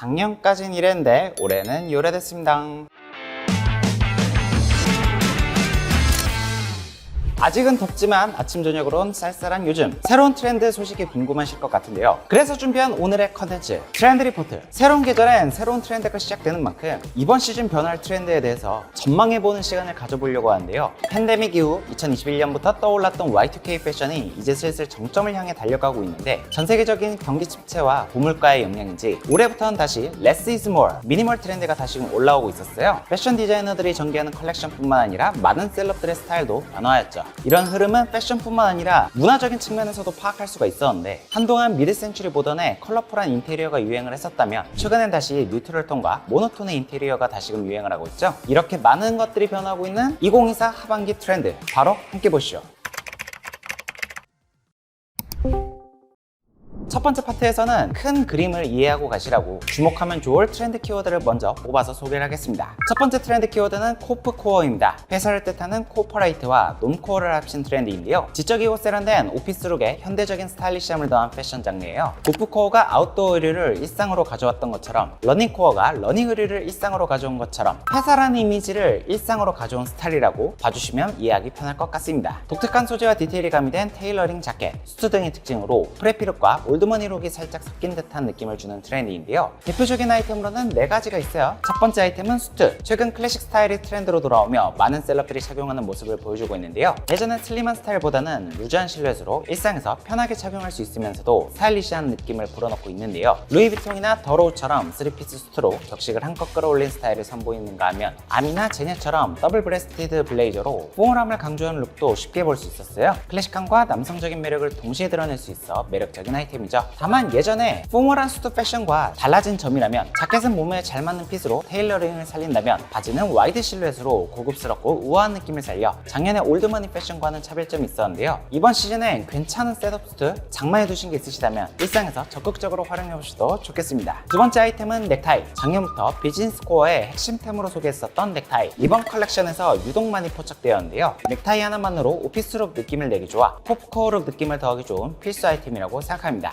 작년까진 이랬는데 올해는 요래 됐습니다. 아직은 덥지만 아침 저녁으로는 쌀쌀한 요즘. 새로운 트렌드 소식이 궁금하실 것 같은데요. 그래서 준비한 오늘의 컨텐츠 트렌드 리포트. 새로운 계절엔 새로운 트렌드가 시작되는 만큼 이번 시즌 변할 트렌드에 대해서 전망해보는 시간을 가져보려고 하는데요. 팬데믹 이후 2021년부터 떠올랐던 Y2K 패션이 이제 슬슬 정점을 향해 달려가고 있는데 전 세계적인 경기 침체와 고물가의 영향인지 올해부터는 다시 less is more 미니멀 트렌드가 다시금 올라오고 있었어요. 패션 디자이너들이 전개하는 컬렉션뿐만 아니라 많은 셀럽들의 스타일도 변화했죠 이런 흐름은 패션뿐만 아니라 문화적인 측면에서도 파악할 수가 있었는데 한동안 미드 센츄리 모던의 컬러풀한 인테리어가 유행을 했었다면 최근엔 다시 뉴트럴 톤과 모노톤의 인테리어가 다시금 유행을 하고 있죠. 이렇게 많은 것들이 변하고 있는 2024 하반기 트렌드. 바로 함께 보시죠 첫 번째 파트에서는 큰 그림을 이해하고 가시라고 주목하면 좋을 트렌드 키워드를 먼저 뽑아서 소개를 하겠습니다. 첫 번째 트렌드 키워드는 코프 코어입니다. 회사를 뜻하는 코퍼레이트와 놈코어를 합친 트렌드인데요. 지적이고 세련된 오피스룩에 현대적인 스타일리시함을 더한 패션 장르예요. 코프 코어가 아웃도어 의류를 일상으로 가져왔던 것처럼 러닝 코어가 러닝 의류를 일상으로 가져온 것처럼 회사라는 이미지를 일상으로 가져온 스타일이라고 봐주시면 이해하기 편할 것 같습니다. 독특한 소재와 디테일이 가미된 테일러링 자켓, 수트 등의 특징으로 프레피룩과 올 드머니룩이 살짝 섞인 듯한 느낌을 주는 트렌드인데요. 대표적인 아이템으로는 네 가지가 있어요. 첫 번째 아이템은 수트. 최근 클래식 스타일이 트렌드로 돌아오며 많은 셀럽들이 착용하는 모습을 보여주고 있는데요. 예전엔 슬림한 스타일보다는 루즈한 실루엣으로 일상에서 편하게 착용할 수 있으면서도 스타일리시한 느낌을 불어넣고 있는데요. 루이비통이나 더로우처럼 3피스 수트로 격식을 한껏 끌어올린 스타일을 선보이는가 하면 아미나 제냐처럼 더블 브레스티드 블레이저로 포멀함을 강조하는 룩도 쉽게 볼 수 있었어요. 클래식함과 남성적인 매력을 동시에 드러낼 수 있어 매력적인 아이템이죠. 다만 예전에 포멀한 수트 패션과 달라진 점이라면 자켓은 몸에 잘 맞는 핏으로 테일러링을 살린다면 바지는 와이드 실루엣으로 고급스럽고 우아한 느낌을 살려 작년에 올드머니 패션과는 차별점이 있었는데요. 이번 시즌엔 괜찮은 셋업 수트 장만해 두신 게 있으시다면 일상에서 적극적으로 활용해 보셔도 좋겠습니다. 두 번째 아이템은 넥타이. 작년부터 비즈니스 코어의 핵심템으로 소개했었던 넥타이. 이번 컬렉션에서 유독 많이 포착되었는데요. 넥타이 하나만으로 오피스룩 느낌을 내기 좋아 pop코어룩 느낌을 더하기 좋은 필수 아이템이라고 생각합니다.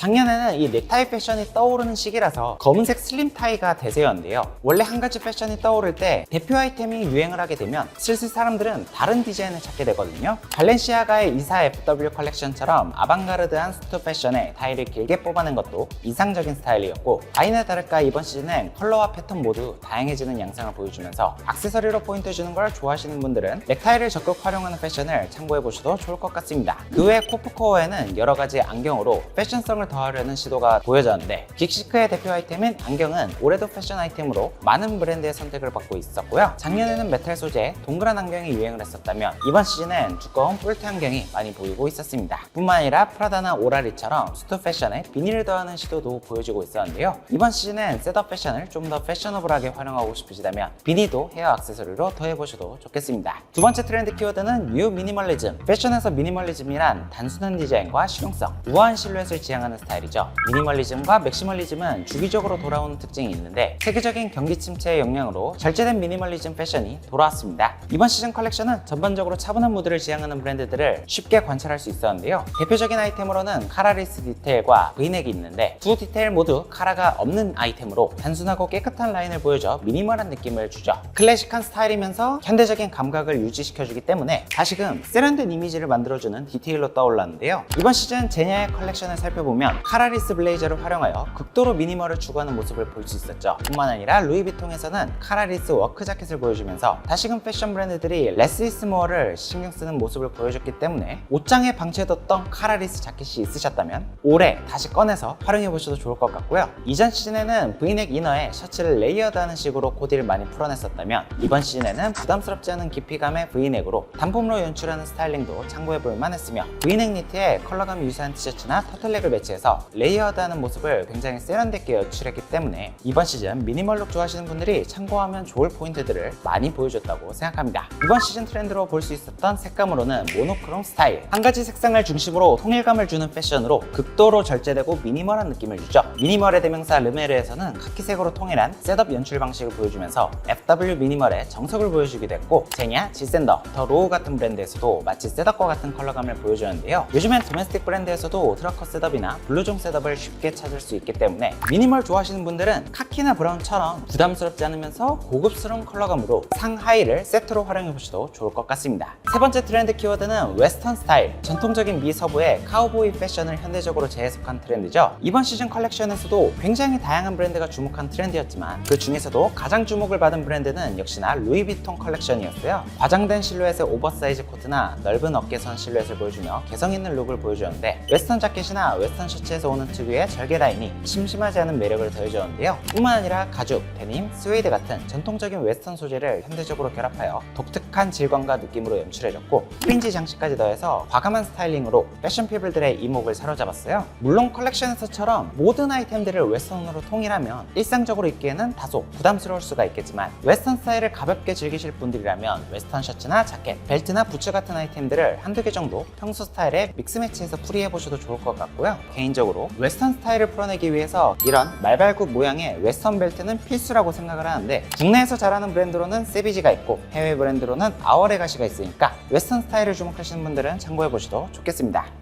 작년에는 이 넥타이 패션이 떠오르는 시기라서 검은색 슬림 타이가 대세였는데요. 원래 한 가지 패션이 떠오를 때 대표 아이템이 유행을 하게 되면 슬슬 사람들은 다른 디자인을 찾게 되거든요. 발렌시아가의 이사 FW 컬렉션처럼 아방가르드한 수트 패션에 타이를 길게 뽑아낸 것도 이상적인 스타일이었고 아이나 다를까 이번 시즌은 컬러와 패턴 모두 다양해지는 양상을 보여주면서 액세서리로 포인트 주는 걸 좋아하시는 분들은 넥타이를 적극 활용하는 패션을 참고해 보셔도 좋을 것 같습니다. 그 외 코프코어에는 여러 가지 안경으로 패션성을 더하려는 시도가 보여졌는데 긱시크의 대표 아이템인 안경은 올해도 패션 아이템으로 많은 브랜드의 선택을 받고 있었고요. 작년에는 메탈 소재의 동그란 안경이 유행을 했었다면 이번 시즌엔 두꺼운 뿔테 안경이 많이 보이고 있었습니다. 뿐만 아니라 프라다나 오라리처럼 수트 패션에 비닐을 더하는 시도도 보여주고 있었는데요. 이번 시즌엔 셋업 패션을 좀 더 패셔너블하게 활용하고 싶으시다면 비니도 헤어 액세서리로 더해보셔도 좋겠습니다. 두 번째 트렌드 키워드는 뉴 미니멀리즘. 패션에서 미니멀리즘이란 단순한 디자인과 실용성, 우아한 실루엣을 지향하는 스타일이죠. 미니멀리즘과 맥시멀리즘은 주기적으로 돌아오는 특징이 있는데 세계적인 경기 침체의 영향으로 절제된 미니멀리즘 패션이 돌아왔습니다. 이번 시즌 컬렉션은 전반적으로 차분한 무드를 지향하는 브랜드들을 쉽게 관찰할 수 있었는데요. 대표적인 아이템으로는 카라리스 디테일과 브이넥이 있는데 두 디테일 모두 카라가 없는 아이템으로 단순하고 깨끗한 라인을 보여줘 미니멀한 느낌을 주죠. 클래식한 스타일이면서 현대적인 감각을 유지시켜주기 때문에 다시금 세련된 이미지를 만들어주는 디테일로 떠올랐는데요. 이번 시즌 제냐의 컬렉션을 살펴보면 카라리스 블레이저를 활용하여 극도로 미니멀을 추구하는 모습을 볼 수 있었죠. 뿐만 아니라 루이비통에서는 카라리스 워크 자켓을 보여주면서 다시금 패션 브랜드들이 레스 이스 모어를 신경 쓰는 모습을 보여줬기 때문에 옷장에 방치해뒀던 카라리스 자켓이 있으셨다면 올해 다시 꺼내서 활용해 보셔도 좋을 것 같고요. 이전 시즌에는 브이넥 이너에 셔츠를 레이어드하는 식으로 코디를 많이 풀어냈었다면 이번 시즌에는 부담스럽지 않은 깊이감의 브이넥으로 단품으로 연출하는 스타일링도 참고해 볼 만했으며 브이넥 니트에 컬러감 유사한 티셔츠나 터틀넥을 매치해서 레이어드하는 모습을 굉장히 세련되게 연출했기 때문에 이번 시즌 미니멀룩 좋아하시는 분들이 참고하면 좋을 포인트들을 많이 보여줬다고 생각합니다. 이번 시즌 트렌드로 볼 수 있었던 색감으로는 모노크롬 스타일 한 가지 색상을 중심으로 통일감을 주는 패션으로 극도로 절제되고 미니멀한 느낌을 주죠. 미니멀의 대명사 르메르에서는 카키색으로 통일한 셋업 연출 방식을 보여주면서 FW 미니멀의 정석을 보여주기도 했고 제냐, 지센더, 더 로우 같은 브랜드에서도 마치 셋업과 같은 컬러감을 보여주는데요. 요즘엔 도메스틱 브랜드에서도 드라커 셋업이나 블루종 셋업을 쉽게 찾을 수 있기 때문에 미니멀 좋아하시는 분들은 카키나 브라운처럼 부담스럽지 않으면서 고급스러운 컬러감으로 상하이를 세트로 활용해 보셔도 좋을 것 같습니다. 세 번째 트렌드 키워드는 웨스턴 스타일. 전통적인 미 서부의 카우보이 패션을 현대적으로 재해석한 트렌드죠. 이번 시즌 컬렉션에서도 굉장히 다양한 브랜드가 주목한 트렌드였지만 그 중에서도 가장 주목을 받은 브랜드는 역시나 루이비통 컬렉션이었어요. 과장된 실루엣의 오버사이즈 코트나 넓은 어깨선 실루엣을 보여주며 개성 있는 룩을 보여주었는데 웨스턴 자켓이나 웨스턴 셔츠 에서 오는 특유의 절개 라인이 심심하지 않은 매력을 더해주었는데요. 뿐만 아니라 가죽, 데님, 스웨이드 같은 전통적인 웨스턴 소재를 현대적으로 결합하여 독특한 질감과 느낌으로 연출해줬고 프린지 장식까지 더해서 과감한 스타일링으로 패션 피플들의 이목을 사로잡았어요. 물론 컬렉션에서처럼 모든 아이템들을 웨스턴으로 통일하면 일상적으로 입기에는 다소 부담스러울 수가 있겠지만 웨스턴 스타일을 가볍게 즐기실 분들이라면 웨스턴 셔츠나 자켓, 벨트나 부츠 같은 아이템들을 한두 개 정도 평소 스타일에 믹스 매치해서 풀이해보셔도 좋을 것 같고요. 개인적으로 웨스턴 스타일을 풀어내기 위해서 이런 말발굽 모양의 웨스턴 벨트는 필수라고 생각을 하는데 국내에서 잘하는 브랜드로는 세비지가 있고 해외 브랜드로는 아워레가시가 있으니까 웨스턴 스타일을 주목하시는 분들은 참고해 보셔도 좋겠습니다.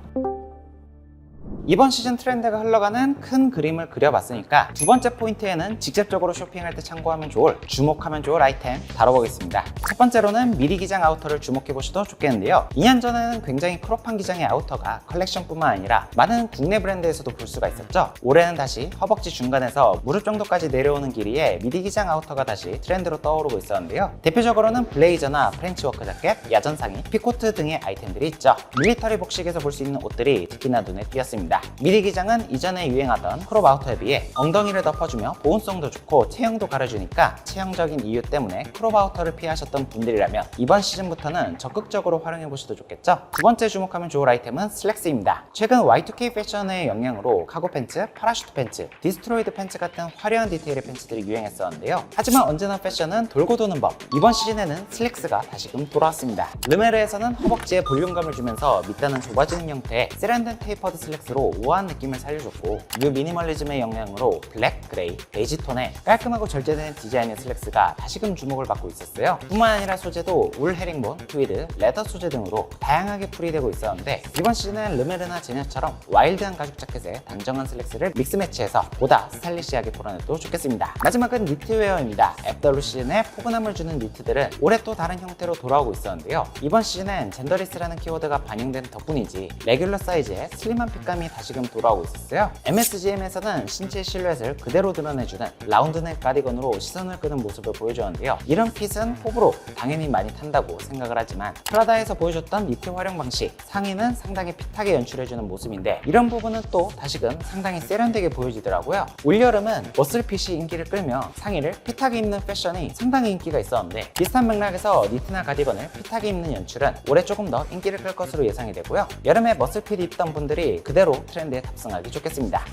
이번 시즌 트렌드가 흘러가는 큰 그림을 그려봤으니까 두 번째 포인트에는 직접적으로 쇼핑할 때 참고하면 좋을 주목하면 좋을 아이템 다뤄보겠습니다. 첫 번째로는 미리 기장 아우터를 주목해보셔도 좋겠는데요. 2년 전에는 굉장히 크롭한 기장의 아우터가 컬렉션뿐만 아니라 많은 국내 브랜드에서도 볼 수가 있었죠. 올해는 다시 허벅지 중간에서 무릎 정도까지 내려오는 길이에 미리 기장 아우터가 다시 트렌드로 떠오르고 있었는데요. 대표적으로는 블레이저나 프렌치 워크 자켓, 야전상의, 피코트 등의 아이템들이 있죠. 밀리터리 복식에서 볼 수 있는 옷들이 특히나 눈에 띄었습니다. 미리 기장은 이전에 유행하던 크롭 아우터에 비해 엉덩이를 덮어주며 보온성도 좋고 체형도 가려주니까 체형적인 이유 때문에 크롭 아우터를 피하셨던 분들이라면 이번 시즌부터는 적극적으로 활용해 보셔도 좋겠죠. 두 번째 주목하면 좋을 아이템은 슬랙스입니다. 최근 Y2K 패션의 영향으로 카고 팬츠, 파라슈트 팬츠, 디스트로이드 팬츠 같은 화려한 디테일의 팬츠들이 유행했었는데요. 하지만 언제나 패션은 돌고 도는 법. 이번 시즌에는 슬랙스가 다시금 돌아왔습니다. 르메르에서는 허벅지에 볼륨감을 주면서 밑단은 좁아지는 형태의 세련된 테이퍼드 슬랙스로 우아한 느낌을 살려줬고 뉴 미니멀리즘의 영향으로 블랙, 그레이, 베이지 톤의 깔끔하고 절제된 디자인의 슬랙스가 다시금 주목을 받고 있었어요. 뿐만 아니라 소재도 울 헤링본, 트위드, 레더 소재 등으로 다양하게 풀이되고 있었는데 이번 시즌은 르메르나 제냐처럼 와일드한 가죽 자켓에 단정한 슬랙스를 믹스 매치해서 보다 스타일리시하게 풀어내도 좋겠습니다. 마지막은 니트웨어입니다. FW 시즌에 포근함을 주는 니트들은 올해 또 다른 형태로 돌아오고 있었는데요. 이번 시즌엔 젠더리스라는 키워드가 반영된 덕분이지 레귤러 사이즈의 슬림한 핏감이 다시금 돌아오고 있었어요. MSGM에서는 신체 실루엣을 그대로 드러내주는 라운드넥 가디건으로 시선을 끄는 모습을 보여주었는데요. 이런 핏은 호불호 당연히 많이 탄다고 생각을 하지만 프라다에서 보여줬던 니트 활용 방식 상의는 상당히 핏하게 연출해주는 모습인데 이런 부분은 또 다시금 상당히 세련되게 보여지더라고요. 올여름은 머슬핏이 인기를 끌며 상의를 핏하게 입는 패션이 상당히 인기가 있었는데 비슷한 맥락에서 니트나 가디건을 핏하게 입는 연출은 올해 조금 더 인기를 끌 것으로 예상이 되고요. 여름에 머슬핏 입던 분들이 그대로 트렌드에 탑승하기 좋겠습니다.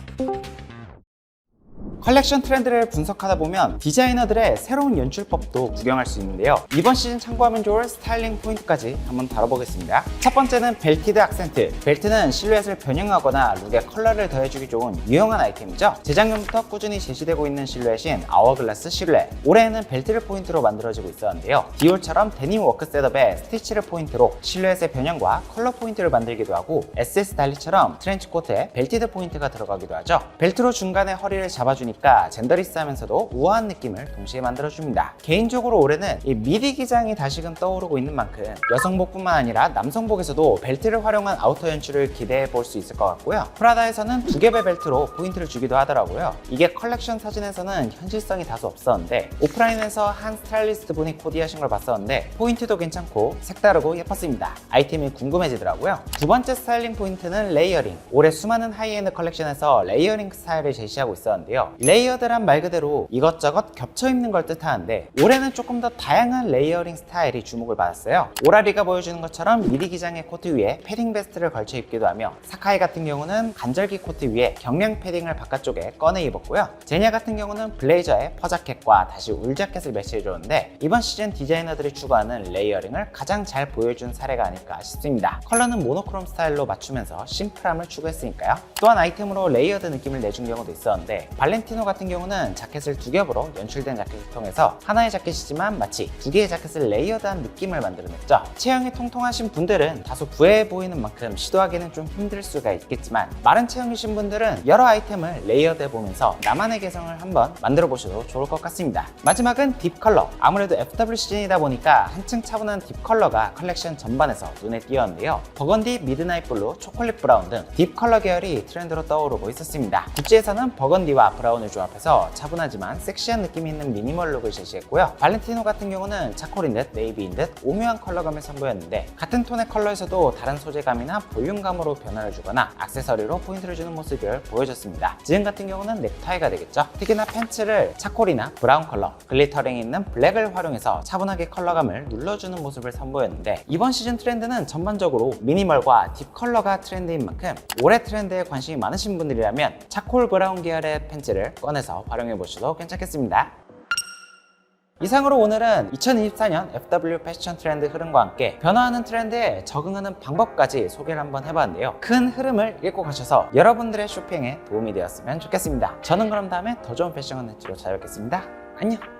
컬렉션 트렌드를 분석하다 보면 디자이너들의 새로운 연출법도 구경할 수 있는데요. 이번 시즌 참고하면 좋을 스타일링 포인트까지 한번 다뤄보겠습니다. 첫 번째는 벨티드 악센트. 벨트는 실루엣을 변형하거나 룩에 컬러를 더해주기 좋은 유용한 아이템이죠. 재작년부터 꾸준히 제시되고 있는 실루엣인 아워글라스 실루엣. 올해에는 벨트를 포인트로 만들어지고 있었는데요. 디올처럼 데님 워크 셋업에 스티치를 포인트로 실루엣의 변형과 컬러 포인트를 만들기도 하고 SS 달리처럼 트렌치 코트에 벨티드 포인트가 들어가기도 하죠. 벨트로 중간에 허리를 잡아주니 까 젠더리스하면서도 우아한 느낌을 동시에 만들어줍니다. 개인적으로 올해는 이 미디 기장이 다시금 떠오르고 있는 만큼 여성복뿐만 아니라 남성복에서도 벨트를 활용한 아우터 연출을 기대해 볼 수 있을 것 같고요. 프라다에서는 두 겹의 벨트로 포인트를 주기도 하더라고요. 이게 컬렉션 사진에서는 현실성이 다소 없었는데 오프라인에서 한 스타일리스트 분이 코디하신 걸 봤었는데 포인트도 괜찮고 색다르고 예뻤습니다. 아이템이 궁금해지더라고요. 두 번째 스타일링 포인트는 레이어링. 올해 수많은 하이엔드 컬렉션에서 레이어링 스타일을 제시하고 있었는데요. 레이어드란 말 그대로 이것저것 겹쳐 입는 걸 뜻하는데 올해는 조금 더 다양한 레이어링 스타일이 주목을 받았어요. 오라리가 보여주는 것처럼 미리 기장의 코트 위에 패딩 베스트를 걸쳐 입기도 하며 사카이 같은 경우는 간절기 코트 위에 경량 패딩을 바깥쪽에 꺼내 입었고요. 제냐 같은 경우는 블레이저에 퍼자켓과 다시 울 자켓을 매치해줬는데 이번 시즌 디자이너들이 추구하는 레이어링을 가장 잘 보여준 사례가 아닐까 싶습니다. 컬러는 모노크롬 스타일로 맞추면서 심플함을 추구했으니까요. 또한 아이템으로 레이어드 느낌을 내준 경우도 있었는데 발렌 발렌티노 같은 경우는 자켓을 두 겹으로 연출된 자켓을 통해서 하나의 자켓이지만 마치 두 개의 자켓을 레이어드한 느낌을 만들어냈죠. 체형이 통통하신 분들은 다소 부해해 보이는 만큼 시도하기는 좀 힘들 수가 있겠지만 마른 체형이신 분들은 여러 아이템을 레이어드해 보면서 나만의 개성을 한번 만들어 보셔도 좋을 것 같습니다. 마지막은 딥 컬러. 아무래도 FW 시즌이다 보니까 한층 차분한 딥 컬러가 컬렉션 전반에서 눈에 띄었는데요. 버건디, 미드나잇 블루, 초콜릿 브라운 등 딥 컬러 계열이 트렌드로 떠오르고 있었습니다. 구찌에서는 버건디와 브라운 을 조합해서 차분하지만 섹시한 느낌이 있는 미니멀 룩을 제시했고요. 발렌티노 같은 경우는 차콜인 듯 네이비인 듯 오묘한 컬러감을 선보였는데 같은 톤의 컬러에서도 다른 소재감이나 볼륨감으로 변화를 주거나 액세서리로 포인트를 주는 모습을 보여줬습니다. 지금 같은 경우는 넥타이가 되겠죠. 특히나 팬츠를 차콜이나 브라운 컬러, 글리터링이 있는 블랙을 활용해서 차분하게 컬러감을 눌러주는 모습을 선보였는데 이번 시즌 트렌드는 전반적으로 미니멀과 딥 컬러가 트렌드인 만큼 올해 트렌드에 관심이 많으신 분들이라면 차콜 브라운 계열의 팬츠 를 꺼내서 활용해 보셔도 괜찮겠습니다. 이상으로 오늘은 2024년 FW 패션 트렌드 흐름과 함께 변화하는 트렌드에 적응하는 방법까지 소개를 한번 해봤는데요. 큰 흐름을 읽고 가셔서 여러분들의 쇼핑에 도움이 되었으면 좋겠습니다. 저는 그럼 다음에 더 좋은 패션 컨텐츠로 찾아뵙겠습니다. 안녕!